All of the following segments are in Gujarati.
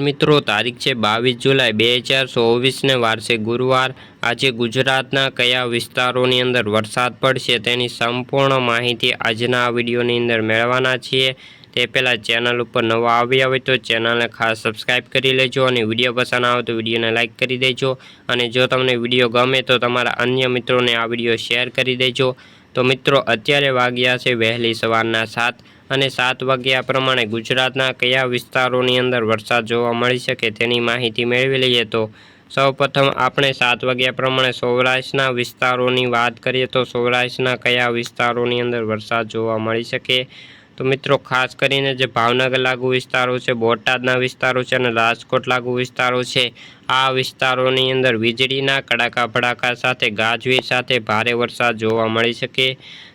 મિત્રો, તારીખ છે બાવીસ જુલાઈ બે હજાર ચોવીસને વારસે ગુરુવાર. આજે ગુજરાતના કયા વિસ્તારોની અંદર વરસાદ પડશે તેની સંપૂર્ણ માહિતી આજના આ વિડીયોની અંદર મેળવવાના છીએ. તે પહેલાં ચેનલ ઉપર નવા આવ્યા હોય તો ચેનલને ખાસ સબસ્ક્રાઈબ કરી લેજો અને વીડિયો પસંદ આવે તો વિડીયોને લાઇક કરી દેજો. અને જો તમને વીડિયો ગમે તો તમારા અન્ય મિત્રોને આ વીડિયો શેર કરી દેજો. તો મિત્રો, અત્યારે વાગ્યા છે વહેલી સવારના સાત અને સાત વાગ્યા પ્રમાણે ગુજરાતના કયા વિસ્તારોની અંદર વરસાદ જોવા મળી શકે તેની માહિતી મેળવી લઈએ તો સૌપ્રથમ આપણે સાત વાગ્યા પ્રમાણે સૌરાષ્ટ્રના વિસ્તારોની વાત કરીએ તો સૌરાષ્ટ્રના કયા વિસ્તારોની અંદર વરસાદ જોવા મળી શકે? તો મિત્રો, ખાસ કરીને જે ભાવનગર લાગુ વિસ્તારો છે, બોટાદના વિસ્તારો છે અને રાજકોટ લાગુ વિસ્તારો છે, આ વિસ્તારોની અંદર વીજળીના કડાકા ભડાકા સાથે, ગાજવીજ સાથે ભારે વરસાદ જોવા મળી શકે.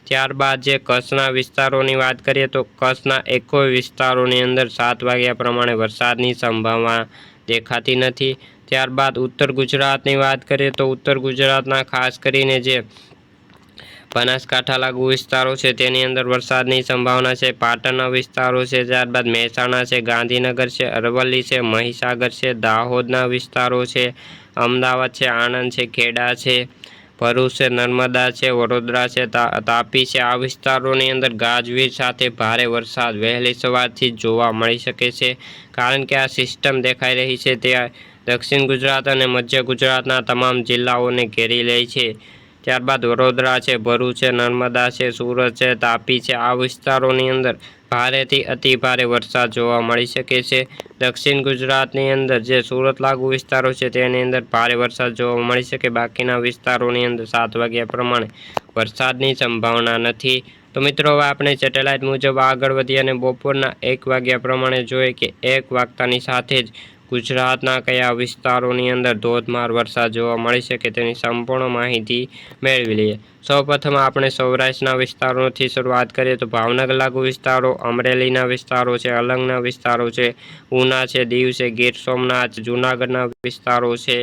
ત્યારબાદ જે કચ્છના વિસ્તારોની વાત કરીએ તો કચ્છના એકોય વિસ્તારોની અંદર સાત વાગ્યા પ્રમાણે વરસાદની સંભાવના દેખાતી નથી. ત્યારબાદ ઉત્તર ગુજરાતની વાત કરીએ તો ઉત્તર ગુજરાતના ખાસ કરીને જે બનાસકાંઠા લાગુ વિસ્તારો છે. તેની અંદર વરસાદની સંભાવના છે. પાટણના વિસ્તારો છે. ત્યારબાદ મહેસાણા છે, ગાંધીનગર છે, અરવલ્લી છે, મહીસાગર છે, દાહોદના વિસ્તારો છે, અમદાવાદ છે, આણંદ છે, ખેડા છે, ભરૂચ છે, નર્મદા છે, વડોદરા છે તાપી છે. આ વિસ્તારોની અંદર ગાજવીજ સાથે ભારે વરસાદ વહેલી સવારથી જોવા મળી શકે છે. કારણ કે આ સિસ્ટમ દેખાઈ રહી છે. તે દક્ષિણ ગુજરાત અને મધ્ય ગુજરાતના તમામ જિલ્લાઓને ઘેરી લે છે. ત્યારબાદ વડોદરા છે, ભરૂચ છે, નર્મદા છે, સુરત છે, તાપી છે. આ વિસ્તારોની અંદર ભારેથી અતિ ભારે વરસાદ જોવા મળી શકે છે. દક્ષિણ ગુજરાતની અંદર જે સુરત લાગુ વિસ્તારો છે, તેની અંદર ભારે વરસાદ જોવા મળી શકે. બાકીના વિસ્તારોની અંદર સાત વાગ્યા પ્રમાણે વરસાદની સંભાવના નથી. તો મિત્રો, હવે આપણે સેટેલાઇટ મુજબ આગળ વધી અને બપોરના એક વાગ્યા પ્રમાણે જોઈએ કે એક વાગતાની સાથે જ ગુજરાતના કયા વિસ્તારોની અંદર ધોધમાર વરસાદ જોવા મળી શકે તેની સંપૂર્ણ માહિતી મેળવી લઈએ? સૌપ્રથમ આપણે સૌરાષ્ટ્રના વિસ્તારોથી શરૂઆત કરીએ તો ભાવનગર લાગુ વિસ્તારો, અમરેલીના વિસ્તારો છે, અલંગના વિસ્તારો છે, ઉના છે, દીવ છે, ગીર સોમનાથ, જૂનાગઢના વિસ્તારો છે,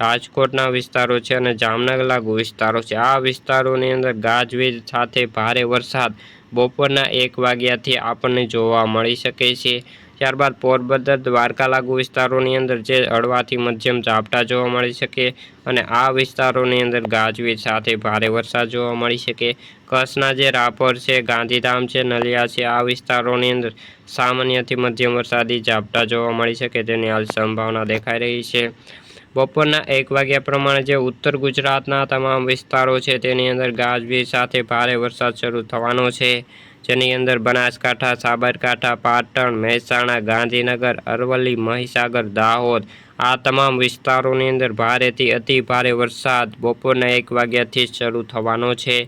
રાજકોટના વિસ્તારો છે અને જામનગર લાગુ વિસ્તારો છે. આ વિસ્તારોની અંદર ગાજવીજ સાથે ભારે વરસાદ બપોરના એક વાગ્યાથી આપણને જોવા મળી શકે છે. ત્યારબાદ પોરબંદર દ્વારકા લાગુ વિસ્તારોની અંદર જે હળવાથી મધ્યમ ઝાપટા જોવા મળી શકે અને આ વિસ્તારોની અંદર ગાજવીજ સાથે ભારે વરસાદ જોવા મળી શકે. કચ્છના જે રાપર છે, ગાંધીધામ છે, નલિયા છે, આ વિસ્તારોની અંદર સામાન્યથી મધ્યમ વરસાદી ઝાપટા જોવા મળી શકે તેની હાલ સંભાવના દેખાઈ રહી છે. બપોરના એક વાગ્યા પ્રમાણે જે ઉત્તર ગુજરાતના તમામ વિસ્તારો છે તેની અંદર ગાજવીજ સાથે ભારે વરસાદ શરૂ થવાનો છે. જેની અંદર બનાસકાંઠા, સાબરકાંઠા, પાટણ, મહેસાણા, ગાંધીનગર, અરવલ્લી, મહીસાગર, દાહોદ આ તમામ વિસ્તારોની અંદર ભારેથી અતિ ભારે વરસાદ બપોરના એક વાગ્યાથી શરૂ થવાનો છે.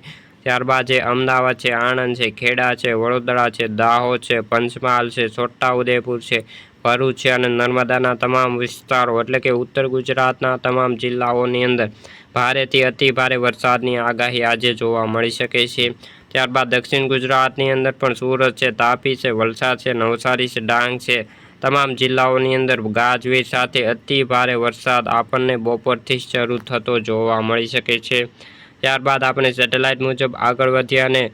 ત્યારબાદ જે અમદાવાદ છે, આણંદ છે, ખેડા છે, વડોદરા છે, દાહોદ છે, પંચમહાલ છે, છોટાઉદેપુર છે, ભરૂચ છે અને નર્મદાના તમામ વિસ્તારો એટલે કે ઉત્તર ગુજરાતના તમામ જિલ્લાઓની અંદર ભારેથી અતિ ભારે વરસાદની આગાહી આજે જોવા મળી શકે છે. ત્યારબાદ દક્ષિણ ગુજરાતની અંદર પણ સુરત છે, તાપી છે, વલસાડ છે, નવસારી છે, ડાંગ છે. તમામ જિલ્લાઓની અંદર ગાજવીજ સાથે અતિ ભારે વરસાદ આપણને બપોરથી શરૂ થતો જોવા મળી શકે છે. ત્યારબાદ આપણે સેટેલાઇટ મુજબ આગળ વધ્યા અને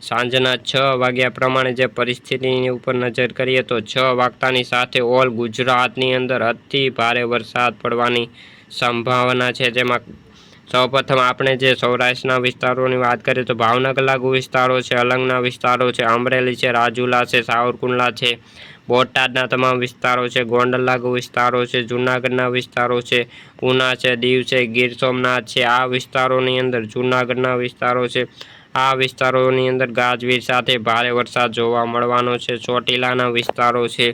સાંજના છ વાગ્યા પ્રમાણે જે પરિસ્થિતિની ઉપર નજર કરીએ તો છ વાગતાની સાથે ઓલ ગુજરાતની અંદર અતિ ભારે વરસાદ પડવાની સંભાવના છે, જેમાં સૌપ્રથમ આપણે જે સૌરાષ્ટ્રના વિસ્તારોની વાત કરીએ તો ભાવનગર લાગુ વિસ્તારો છે, અલંગના વિસ્તારો છે, અમરેલી છે, રાજુલા છે, સાવરકુંડલા છે, બોટાદના તમામ વિસ્તારો છે, ગોંડલ લાગુ વિસ્તારો છે, જૂનાગઢના વિસ્તારો છે, ઉના છે, દીવ છે, ગીર સોમનાથ છે, આ વિસ્તારોની અંદર જૂનાગઢના વિસ્તારો છે. આ વિસ્તારોની અંદર ગાજવીજ સાથે ભારે વરસાદ જોવા મળવાનો છે, ચોટીલાના વિસ્તારો છે.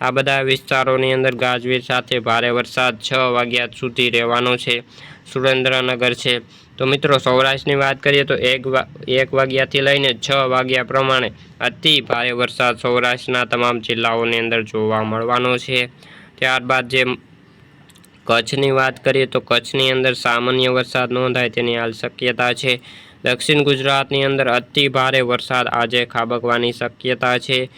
આ બધા વિસ્તારોની અંદર ગાજવીજ સાથે ભારે વરસાદ છ વાગ્યા સુધી રહેવાનો છે. સુરેન્દ્રનગર છે. તો મિત્રો, સૌરાષ્ટ્રની વાત કરીએ તો એક એક વાગ્યાથી લઈને છ વાગ્યા પ્રમાણે અતિ ભારે વરસાદ સૌરાષ્ટ્રના તમામ જિલ્લાઓની અંદર જોવા મળવાનો છે. ત્યારબાદ જે કચ્છની વાત કરીએ તો કચ્છની અંદર સામાન્ય વરસાદ નોંધાય તેની હાલ શક્યતા છે. દક્ષિણ ગુજરાતની અંદર અતિ ભારે વરસાદ આજે ખાબકવાની શક્યતા છે.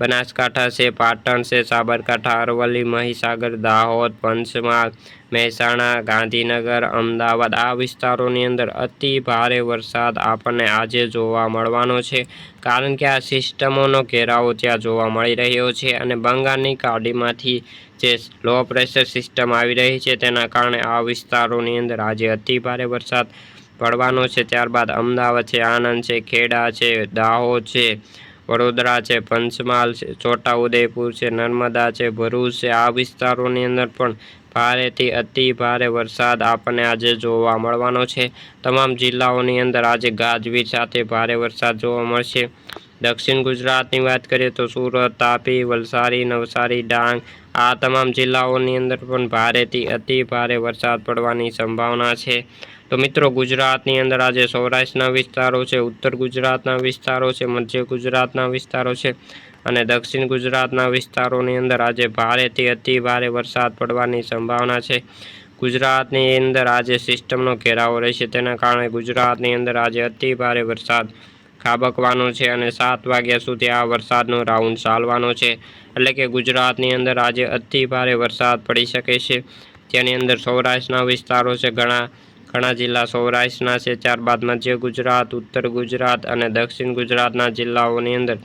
બનાસકાંઠા છે, પાટણ છે, સાબરકાંઠા, અરવલ્લી, મહીસાગર, દાહોદ, પંચમહાલ, મહેસાણા, ગાંધીનગર, અમદાવાદ આ વિસ્તારોની અંદર અતિ ભારે વરસાદ આપણને આજે જોવા મળવાનો છે. કારણ કે આ સિસ્ટમોનો ઘેરાવો ત્યાં જોવા મળી રહ્યો છે અને બંગાળની ખાડીમાંથી જે લો પ્રેશર સિસ્ટમ આવી રહી છે તેના કારણે આ વિસ્તારોની અંદર આજે અતિ ભારે વરસાદ પડવાનો છે. ત્યારબાદ અમદાવાદ છે, આણંદ છે, ખેડા છે, દાહોદ છે વડોદરા છે, પંચમહાલ છે, છોટાઉદેપુર છે, નર્મદા છે, ભરૂચ છે. આ વિસ્તારોની અંદર પણ ભારેથી અતિ ભારે વરસાદ આપણને આજે જોવા મળવાનો છે. તમામ જિલ્લાઓની અંદર આજે ગાજવીજ સાથે ભારે વરસાદ જોવા મળશે. દક્ષિણ ગુજરાતની વાત કરીએ તો સુરત, તાપી, વલસાડી, નવસારી, ડાંગ આ તમામ જિલ્લાઓની અંદર પણ ભારેથી અતિ ભારે વરસાદ પડવાની સંભાવના છે. તો મિત્રો, ગુજરાતની અંદર આજે સૌરાષ્ટ્રના વિસ્તારો છે, ઉત્તર ગુજરાતના વિસ્તારો છે, મધ્ય ગુજરાતના વિસ્તારો છે અને દક્ષિણ ગુજરાતના વિસ્તારોની અંદર આજે ભારેથી અતિ ભારે વરસાદ પડવાની સંભાવના છે. ગુજરાતની અંદર આજે સિસ્ટમનો ઘેરાવો રહેશે. તેના કારણે ગુજરાતની અંદર આજે અતિ ભારે વરસાદ ખાબકવાનો છે અને સાત વાગ્યા સુધી આ વરસાદનો રાઉન્ડ ચાલવાનો છે. એટલે કે ગુજરાતની અંદર આજે અતિ ભારે વરસાદ પડી શકે છે. તેની અંદર સૌરાષ્ટ્રના વિસ્તારો છે, ઘણા ઘણા જિલ્લા સૌરાષ્ટ્રના છે. ત્યારબાદ મધ્ય ગુજરાત, ઉત્તર ગુજરાત અને દક્ષિણ ગુજરાતના જિલ્લાઓની અંદર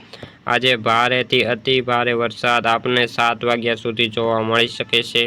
આજે ભારેથી અતિ ભારે વરસાદ આપણને સાત વાગ્યા સુધી જોવા મળી શકે છે.